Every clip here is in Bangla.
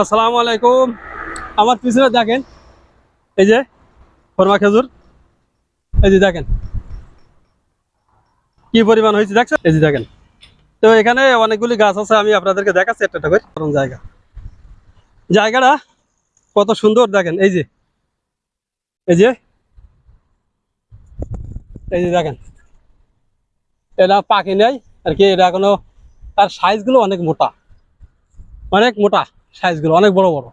আসসালামু আলাইকুম। আমার পিছনে দেখেন, এই যে ফরমা খেজুর, এই যে দেখেন। কি পরিমাণ হয়েছে দেখছেন? এই যে দেখেন। তো এখানে অনেকগুলি গাছ আছে, আমি আপনাদেরকে দেখাচ্ছি একটা করে। কারণ জায়গা। জায়গাটা কত সুন্দর দেখেন, এই যে। এই যে। এই যে দেখেন। এটা পাখি নেই, আর কি, এটা এখনও, তার সাইজগুলো অনেক মোটা। অনেক মোটা। সাইজগুলো অনেক বড় বড়।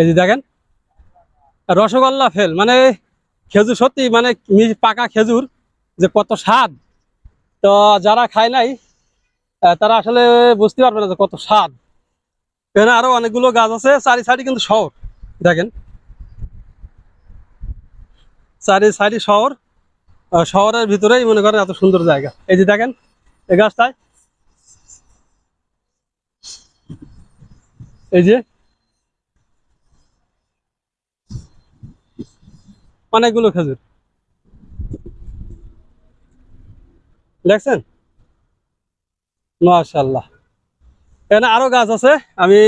এই যে দেখেন, রসগোল্লা ফেল মানে খেজুর সত্যি মানে পাকা খেজুর, যে কত স্বাদ। তো যারা খায় নাই তারা আসলে বুঝতে পারবে না যে কত স্বাদ। এখানে আরও অনেকগুলো গাছ আছে, চারি সাইডে কিন্তু শহর, দেখেন। চারি সাইডে শহর শহরের ভিতরেই মনে করেন এত সুন্দর জায়গা। এই যে দেখেন, এই গাছটায় এই যে? অনেকগুলো খেজুর। দেখছেন? মাশাল্লাহ এখানে আরও গাছ আছে, আমি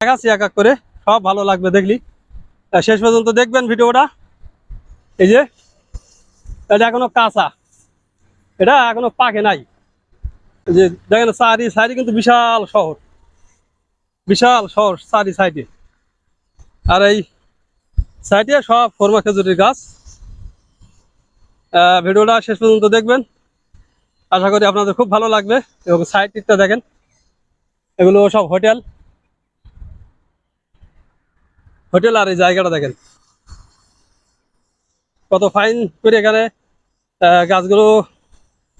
দেখাচ্ছি এক এক করে। সব ভালো লাগবে দেখলি। শেষ পর্যন্ত দেখবেন ভিডিওটা। এই যে, এটা এখনও কাঁচা। এটা এখনও পাকে নাই। যে, দেখেন সারি সারি কিন্তু বিশাল শহর। বিশাল শহর চারি সাইডে। আর এই সাইডে সব ফরমা খেজুরের গাছ। ভিডিওটা শেষ পর্যন্ত দেখবেন। আশা করি আপনাদের খুব ভালো লাগবে এবং সাইডটা দেখেন। এগুলো সব হোটেল। হোটেল আর এই জায়গাটা দেখেন। কত ফাইন করে এখানে গাছগুলো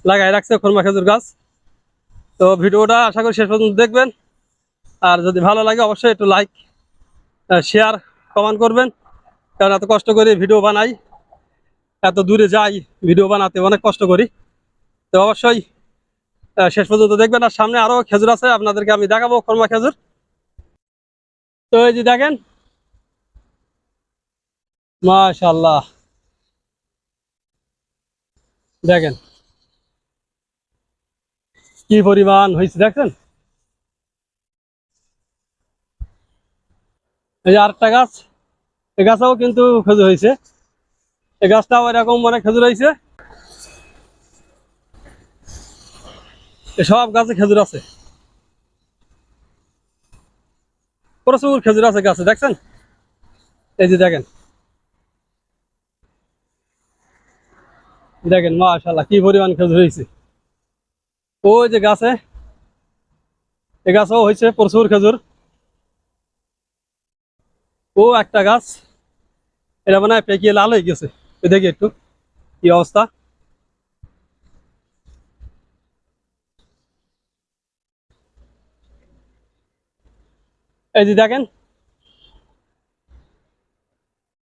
লাগাই রাখছে খরমা খেজুর গাছ। তো ভিডিওটা আশা করি শেষ পর্যন্ত দেখবেন। আর যদি ভালো লাগে অবশ্যই একটু লাইক শেয়ার কমেন্ট করবেন। কারণ এত কষ্ট করে ভিডিও বানাই, এত দূরে যাই ভিডিও বানাতে অনেক কষ্ট করি। তো অবশ্যই শেষ পর্যন্ত দেখবেন। আর সামনে আরও খেজুর আছে, আপনাদেরকে আমি দেখাবো কর্মা খেজুর। তো এই যে দেখেন মাশাল্লাহ দেখেন, কি পরিমাণ হয়েছে, দেখছেন? এই আরেকটা গাছ এই গাছেও কিন্তু খেজুর হয়েছে। এই গাছটাও এরকম মানে খেজুর হয়েছে। সব গাছে খেজুর আছে। প্রচুর খেজুর আছে গাছে, দেখছেন? এই যে দেখেন। দেখেন মাশাল্লাহ কি পরিমাণ খেজুর হয়েছে। ওই যে গাছে এই গাছও হয়েছে প্রচুর খেজুর। ও, একটা গাছ। এটা মানে পেকিয়ে লাল হয়ে গেছে। দেখি একটু, কি অবস্থা? এই যে দেখেন